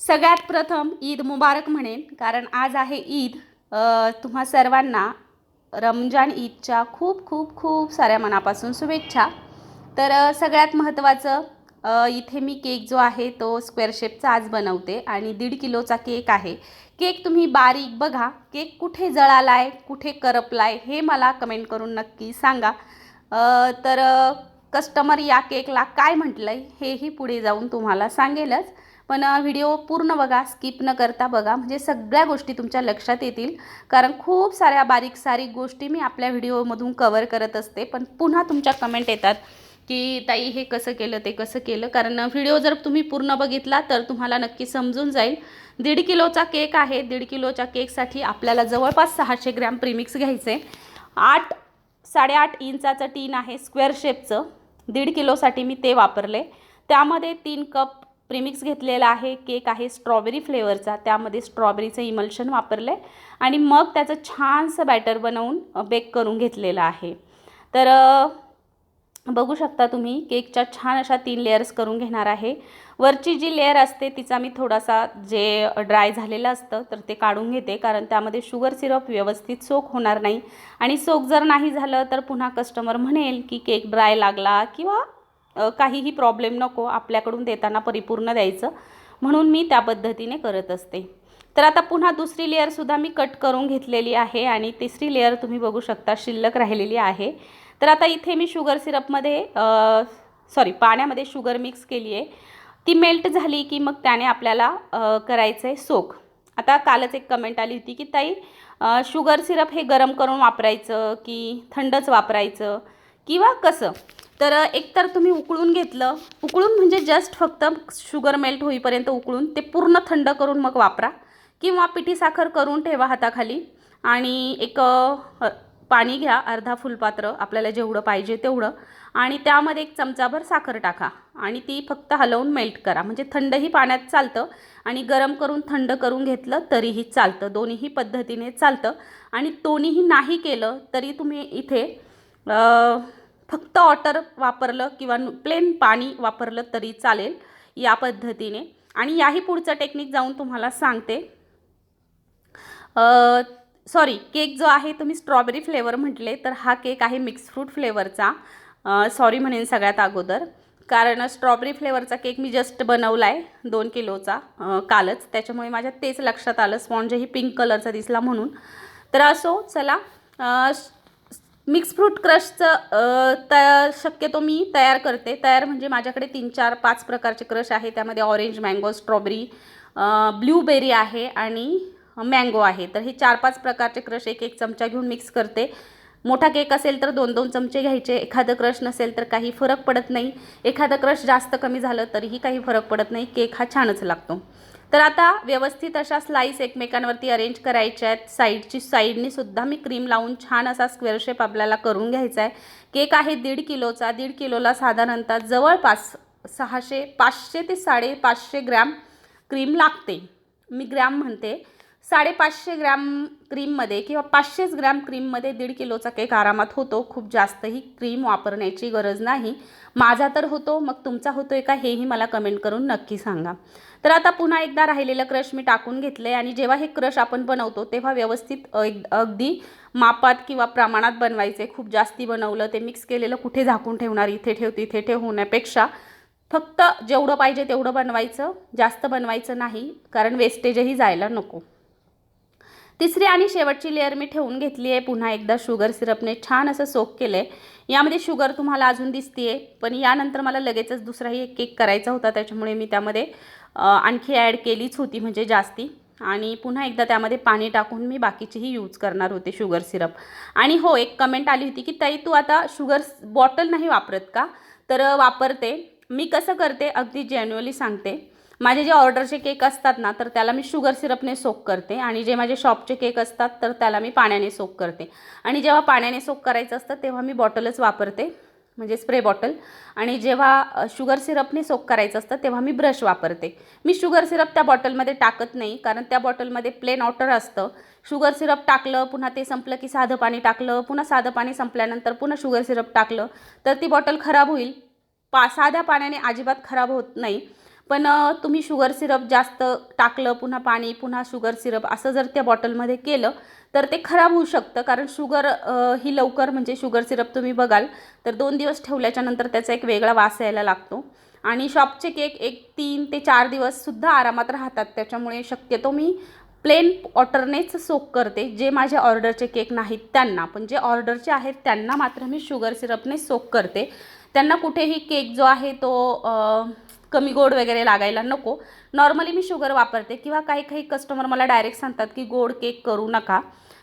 सगळ्यात प्रथम ईद मुबारक म्हणेन कारण आज आहे ईद. तुम्हा सर्वांना रमजान ईदच्या खूप खूप खूप साऱ्या मनापासून शुभेच्छा. तर सगळ्यात महत्त्वाचं इथे मी केक जो आहे तो स्क्वेअर शेपचा आज बनवते आणि दीड किलोचा केक आहे. केक तुम्ही बारीक बघा केक कुठे जळाला आहे कुठे करपला आहे हे मला कमेंट करून नक्की सांगा. तर कस्टमर या केकला काय म्हटलं आहे हेही पुढे जाऊन तुम्हाला सांगेलच. पण व्हिडिओ पूर्ण बघा स्किप न करता बघा. म्हणजे सगळ्या गोष्टी तुमच्या लक्षात येतील. कारण खूप साऱ्या बारीक सारीक गोष्टी मी आपल्या व्हिडिओमधून कवर करत असते. पण पुन्हा तुमच्या कमेंट येतात की ताई हे कसं केलं ते कसं केलं? कारण व्हिडिओ जर तुम्ही पूर्ण बघितला तर तुम्हाला नक्की समजून जाईल. दीड किलोचा केक आहे. दीड किलोच्या केकसाठी आपल्याला जवळपास सहाशे ग्रॅम प्रीमिक्स घ्यायचे. आठ साडेआठ इंचाचं टीन आहे स्क्वेअर शेपचं दीड किलोसाठी मी ते वापरले. त्यामध्ये तीन कप प्रीमिक्स घेतलेला आहे. केक आहे स्ट्रॉबेरी फ्लेवरचा त्यामध्ये स्ट्रॉबेरीचं इमल्शन वापरलं आहे आणि मग त्याचं छानसं बॅटर बनवून बेक करून घेतलेलं आहे. तर बघू शकता तुम्ही केकच्या छान अशा तीन लेयर्स करून घेणार आहे. वरची जी लेअर असते तिचा मी थोडासा जे ड्राय झालेलं असतं तर ते काढून घेते. कारण त्यामध्ये शुगर सिरप व्यवस्थित सोक होणार नाही. आणि सोक जर नाही झालं तर पुन्हा कस्टमर म्हणेल की केक ड्राय लागला किंवा काहीही प्रॉब्लेम नको आपल्याकडून देताना परिपूर्ण द्यायचं. म्हणून मी त्या पद्धतीने करत असते. तर आता पुन्हा दुसरी लेअरसुद्धा मी कट करून घेतलेली आहे आणि तिसरी लेअर तुम्ही बघू शकता शिल्लक राहिलेली आहे. तर आता इथे मी शुगर सिरपमध्ये सॉरी पाण्यामध्ये शुगर मिक्स केली आहे. ती मेल्ट झाली की मग त्याने आपल्याला करायचं आहे सोक आता कालच एक कमेंट आली होती की ताई शुगर सिरप हे गरम करून वापरायचं की थंडच वापरायचं? किंवा कसं? तर एकतर तुम्ही उकळून घेतलं. उकळून म्हणजे जस्ट फक्त शुगर मेल्ट होईपर्यंत उकळून ते पूर्ण थंड करून मग वापरा. किंवा पिठी साखर करून ठेवा हाताखाली. आणि एक पाणी घ्या अर्धा फुलपात्र आपल्याला जेवढं पाहिजे तेवढं. आणि त्यामध्ये एक चमचाभर साखर टाका. आणि ती फक्त हलवून मेल्ट करा. म्हणजे थंडही पाण्यात चालतं. आणि गरम करून थंड करून घेतलं तरीही चालतं. दोन्हीही पद्धतीने चालतं. आणि दोन्हीही नाही केलं तरी तुम्ही इथे फक्त वॉटर वापरलं किंवा प्लेन पाणी वापरलं तरी चालेल या पद्धतीने. आणि याही पुढचं टेक्निक जाऊन तुम्हाला सांगते. सॉरी केक जो आहे तुम्ही स्ट्रॉबेरी फ्लेवर म्हटले तर हा केक आहे मिक्स फ्रूट फ्लेवरचा सॉरी म्हणेन सगळ्यात अगोदर. कारण स्ट्रॉबेरी फ्लेवरचा केक मी जस्ट बनवला आहे दोन किलोचा कालच. त्याच्यामुळे माझ्या तेच लक्षात आलं. स्पॉन्जही पिंक कलरचा दिसला म्हणून. तर असो चला मिक्स फ्रूट क्रशचं तयार शक्यतो मी तयार करते. तयार म्हणजे माझ्याकडे तीन चार पाच प्रकारचे क्रश आहे त्यामध्ये ऑरेंज मँगो स्ट्रॉबेरी ब्ल्यूबेरी आहे आणि मँगो आहे. तर हे चार पाच प्रकारचे क्रश एक एक चमचा घेऊन मिक्स करते. मोठा केक असेल तर दोन दोन चमचे घ्यायचे. एखादं क्रश नसेल तर काही फरक पडत नाही. एखादं क्रश जास्त कमी झालं तरीही काही फरक पडत नाही. केक हा छानच लागतो. तर आता व्यवस्थित अशा स्लाईस एकमेकांवरती अरेंज करायच्या आहेत. साईडची साईडनी सुद्धा मी क्रीम लावून छान असा स्क्वेअर शेप आपल्याला करून घ्यायचा आहे. केक आहे दीड किलोचा. दीड किलोला साधारणतः जवळपास सहाशे पाचशे ते साडेपाचशे ग्रॅम क्रीम लागते. मी ग्रॅम म्हणते. साडेपाचशे ग्रॅम क्रीममध्ये किंवा पाचशेच ग्रॅम क्रीममध्ये दीड किलोचा केक आरामात होतो. खूप जास्तही क्रीम वापरण्याची गरज नाही. माझा तर होतो मग तुमचा होतो आहे का हेही मला कमेंट करून नक्की सांगा. तर आता पुन्हा एकदा राहिलेलं क्रश मी टाकून घेतलं आहे आणि जेव्हा हे क्रश आपण बनवतो तेव्हा व्यवस्थित एक अगदी मापात किंवा प्रमाणात बनवायचे. खूप जास्ती बनवलं ते मिक्स केलेलं कुठे झाकून ठेवणार इथे ठेव तिथे ठेव होण्यापेक्षा. फक्त जेवढं पाहिजे तेवढं बनवायचं जास्त बनवायचं नाही कारण वेस्टेजही जायला नको. तिसरी आणि शेवटची लेअर मी ठेवून घेतली आहे. पुन्हा एकदा शुगर सिरपने छान असं सोक केलं आहे यामध्ये शुगर तुम्हाला अजून दिसते आहे पण यानंतर मला लगेचच दुसराही एक केक करायचा होता. त्याच्यामुळे मी त्यामध्ये आणखी ॲड केलीच होती म्हणजे जास्ती. आणि पुन्हा एकदा त्यामध्ये पाणी टाकून मी बाकीचीही यूज करणार होते शुगर सिरप आणि हो एक कमेंट आली होती की ताई तू आता शुगर बॉटल नाही वापरत का? तर वापरते. मी कसं करते? अगदी जेन्युअली सांगते. माझे जे ऑर्डरचे केक असतात ना तर त्याला मी शुगर सिरपने सोक करते आणि जे माझे शॉपचे केक असतात तर त्याला मी पाण्याने सोक करते. आणि जेव्हा पाण्याने सोक करायचं असतं तेव्हा मी बॉटलच वापरते म्हणजे स्प्रे बॉटल. आणि जेव्हा शुगर सिरपने सोक करायचं असतं तेव्हा मी ब्रश वापरते. मी शुगर सिरप त्या बॉटलमध्ये टाकत नाही कारण त्या बॉटलमध्ये प्लेन ऑटर असतं. शुगर सिरप टाकलं पुन्हा ते संपलं की साधं पाणी टाकलं पुन्हा साधं पाणी संपल्यानंतर पुन्हा शुगर सिरप टाकलं तर ती बॉटल खराब होईल. पा साध्या पाण्याने अजिबात खराब होत नाही. पण तुम्ही शुगर सिरप जास्त टाकलं पुन्हा पाणी पुन्हा शुगर सिरप असं जर त्या बॉटलमध्ये केलं तर ते खराब होऊ शकतं. कारण शुगर ही लवकर म्हणजे शुगर सिरप तुम्ही बघाल तर दोन दिवस ठेवल्याच्यानंतर त्याचा एक वेगळा वास यायला लागतो. आणि शॉपचे केक एक तीन ते चार दिवससुद्धा आरामात राहतात. त्याच्यामुळे शक्यतो मी प्लेन वॉटरनेच सोक करते जे माझ्या ऑर्डरचे केक नाहीत त्यांना. पण जे ऑर्डरचे आहेत त्यांना मात्र मी शुगर सिरपने सोक करते. त्यांना कुठेही केक जो आहे तो कमी गोड वगैरे लागायला नको. नॉर्मली मी शुगर वापरते किंवा काही काही कस्टमर मला डायरेक्ट सांगतात की गोड केक करू नका.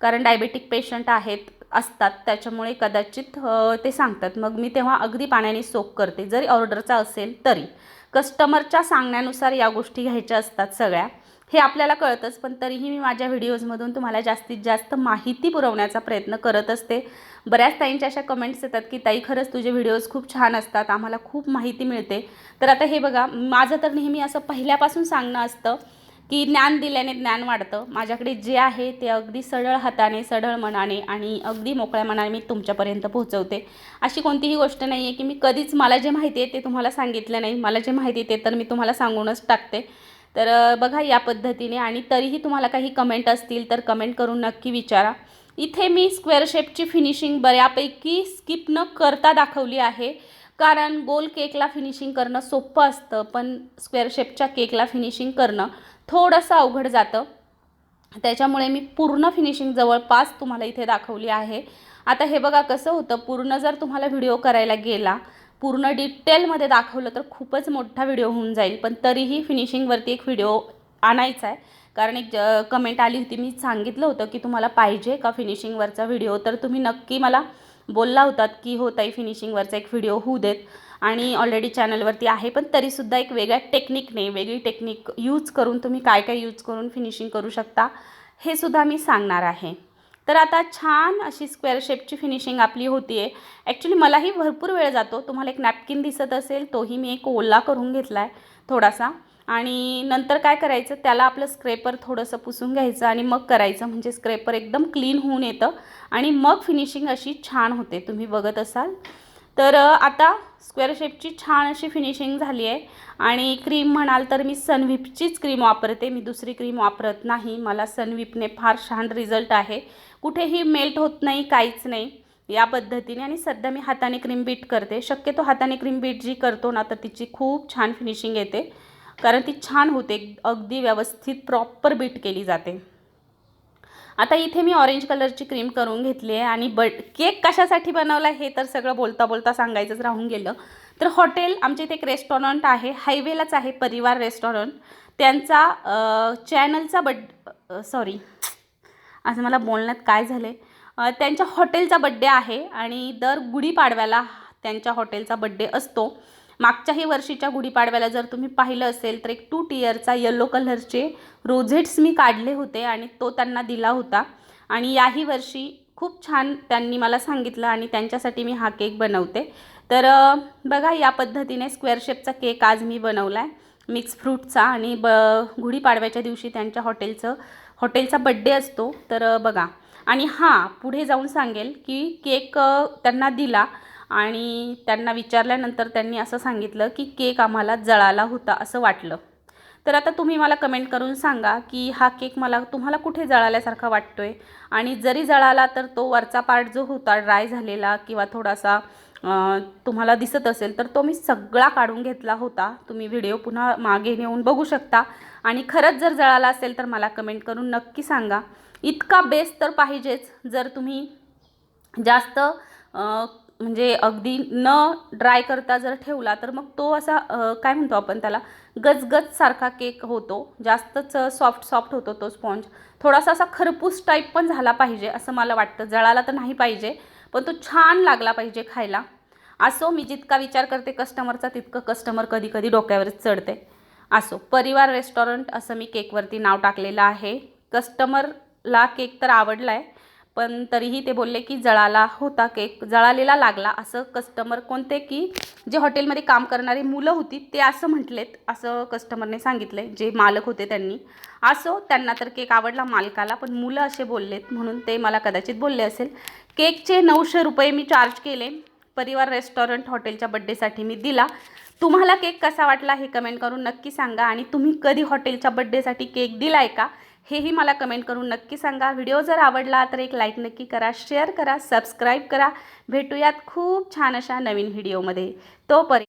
कारण डायबेटिक पेशंट आहेत असतात. त्याच्यामुळे कदाचित ते सांगतात. मग मी तेव्हा अगदी पाण्याने सोक करते. जरी ऑर्डरचा असेल तरी. कस्टमरच्या सांगण्यानुसार या गोष्टी घ्यायच्या असतात सगळ्या. हे आपल्याला कळतंच पण तरीही मी माझ्या व्हिडिओजमधून तुम्हाला जास्तीत जास्त माहिती पुरवण्याचा प्रयत्न करत असते. बऱ्याच ताईंच्या अशा कमेंट्स येतात की ताई खरंच तुझे व्हिडिओज खूप छान असतात आम्हाला खूप माहिती मिळते. तर आता हे बघा माझं तर नेहमी असं पहिल्यापासून सांगणं असतं की ज्ञान दिल्याने ज्ञान वाढतं. माझ्याकडे जे आहे ते अगदी सरळ हाताने सरळ मनाने आणि अगदी मोकळ्या मनाने मी तुमच्यापर्यंत पोहोचवते. अशी कोणतीही गोष्ट नाही आहे की मी कधीच मला जे माहिती आहे ते तुम्हाला सांगितलं नाही. मला जे माहिती आहे ते तर मी तुम्हाला सांगूनच टाकते. तर बघा या पद्धतीने आणि तरीही तुम्हाला काही कमेंट असतील तर कमेंट करून नक्की विचारा. इथे मी स्क्वेअर शेपची फिनिशिंग बऱ्यापैकी स्किप न करता दाखवली आहे. कारण गोल केकला फिनिशिंग करणं सोपं असतं पण स्क्वेअर शेपच्या केकला फिनिशिंग करणं थोडंसं अवघड जातं. त्याच्यामुळे मी पूर्ण फिनिशिंग जवळपास तुम्हाला इथे दाखवली आहे. आता हे बघा कसं होतं पूर्ण जर तुम्हाला व्हिडिओ करायला गेला पूर्ण डिटेलमध्ये दाखवलं तर खूपच मोठा व्हिडिओ होऊन जाईल. पण तरीही फिनिशिंगवरती एक व्हिडिओ आणायचा आहे. कारण एक कमेंट आली होती मी सांगितलं होतं की तुम्हाला पाहिजे का फिनिशिंगवरचा व्हिडिओ? तर तुम्ही नक्की मला बोलला होतात की हो ताई फिनिशिंगवरचा एक व्हिडिओ होऊ देत. आणि ऑलरेडी चॅनलवरती आहे पण तरीसुद्धा एक वेगळ्या टेक्निकने वेगळी टेक्निक यूज करून तुम्ही काय काय यूज करून फिनिशिंग करू शकता हे सुद्धा मी सांगणार आहे. तर आता छान अशी स्क्वेअर शेपची फिनिशिंग आपली होती आहे ॲक्च्युली मलाही भरपूर वेळ जातो. तुम्हाला एक नॅपकिन दिसत असेल तोही मी एक ओला करून घेतला आहे थोडासा. आणि नंतर काय करायचं त्याला आपलं स्क्रेपर थोडंसं पुसून घ्यायचं आणि मग करायचं. म्हणजे स्क्रेपर एकदम क्लीन होऊन येतं आणि मग फिनिशिंग अशी छान होते. तुम्ही बघत असाल. तर आता स्क्वेअर शेपची छान अशी फिनिशिंग झाली आहे आणि क्रीम म्हणाल तर मी सनव्हिपचीच क्रीम वापरते. मी दुसरी क्रीम वापरत नाही. मला सनव्हिपने फार छान रिझल्ट आहे. कुठेही मेल्ट होत नाही काहीच नाही. या पद्धतीने आणि सध्या मी हाताने क्रीम बीट करते. शक्यतो हाताने क्रीम बीट जी करतो ना तर तिची खूप छान फिनिशिंग येते. कारण ती छान होते. अगदी व्यवस्थित प्रॉपर बीट केली जाते. आता इथे मी ऑरेंज कलरची क्रीम करून घेतली आहे आणि बट केक कशासाठी बनवला हे तर सगळं बोलता बोलता सांगायचंच राहून गेलं. तर हॉटेल आमच्या इथे एक रेस्टॉरंट आहे. हायवेलाच आहे परिवार रेस्टॉरंट त्यांचा चॅनलचा बड सॉरी असं मला बोलण्यात काय झालं आहे त्यांच्या हॉटेलचा बड्डे आहे आणि दर गुढीपाडव्याला त्यांच्या हॉटेलचा बड्डे असतो. मागच्याही वर्षीच्या गुढीपाडव्याला जर तुम्ही पाहिलं असेल तर एक टू टियरचा येलो कलरचे रोझेट्स मी काढले होते आणि तो त्यांना दिला होता. आणि याही वर्षी खूप छान त्यांनी मला सांगितलं आणि त्यांच्यासाठी मी हा केक बनवते. तर बघा या पद्धतीने स्क्वेअर शेपचा केक आज मी बनवला आहे मिक्स फ्रूटचा आणि ब गुढीपाडव्याच्या दिवशी त्यांच्या हॉटेलचं हॉटेलचा बड्डे असतो तर बघा. आणि हां पुढे जाऊन सांगेल की केक त्यांना दिला आणि त्यांना विचारल्यानंतर त्यांनी असं सांगितलं की केक आम्हाला जळाला होता असं वाटलं. तर आता तुम्ही मला कमेंट करून सांगा की हा केक मला तुम्हाला कुठे जळाल्यासारखा वाटतो आहे आणि जरी जळाला तर तो वरचा पार्ट जो होता ड्राय झालेला किंवा थोडासा तुम्हाला दिसत असेल तर तो मी सगळा काढून घेतला होता. तुम्ही व्हिडिओ पुन्हा मागे नेऊन बघू शकता. आणि खरंच जर जळाला असेल तर मला कमेंट करून नक्की सांगा. इतका बेस तर पाहिजेच जर तुम्ही जास्त म्हणजे अगदी न ड्राय करता जर ठेवला तर मग तो असा काय म्हणतो आपण त्याला गजगज सारखा केक होतो. जास्तच सॉफ्ट सॉफ्ट होतो तो स्पॉन्ज थोडासा असा खरपूस टाईप पण झाला पाहिजे असं मला वाटतं. जळाला तर नाही पाहिजे. पण तो छान लागला पाहिजे खायला. असो मी जितका विचार करते कस्टमरचा तितकं कस्टमर कधी कधी डोक्यावरच चढते. असो परिवार रेस्टॉरंट असं मी केकवरती नाव टाकलेलं आहे. कस्टमरला केक तर आवडला आहे पण तरीही ते बोलले की जळाला होता केक जळालेला लागला असं कस्टमर कोणते की जे हॉटेलमध्ये काम करणारी मुलं होती ते असं म्हटलेत असं कस्टमरने सांगितले जे मालक होते त्यांनी. असो त्यांना तर केक आवडला मालकाला पण मुलं असे बोललेत म्हणून ते मला कदाचित बोलले असेल. केकचे नऊशे रुपये मी चार्ज केले. परिवार रेस्टॉरंट हॉटेलच्या बड्डेसाठी मी दिला. तुम्हाला केक कसा वाटला हे कमेंट करून नक्की सांगा. आणि तुम्ही कधी हॉटेलच्या बड्डेसाठी केक दिला आहे का? हेही मला कमेंट करून नक्की सांगा. व्हिडिओ जर आवडला तर एक लाईक नक्की करा शेअर करा सबस्क्राईब करा. भेटूयात खूप छान अशा नवीन व्हिडिओमध्ये. तोपर्यंत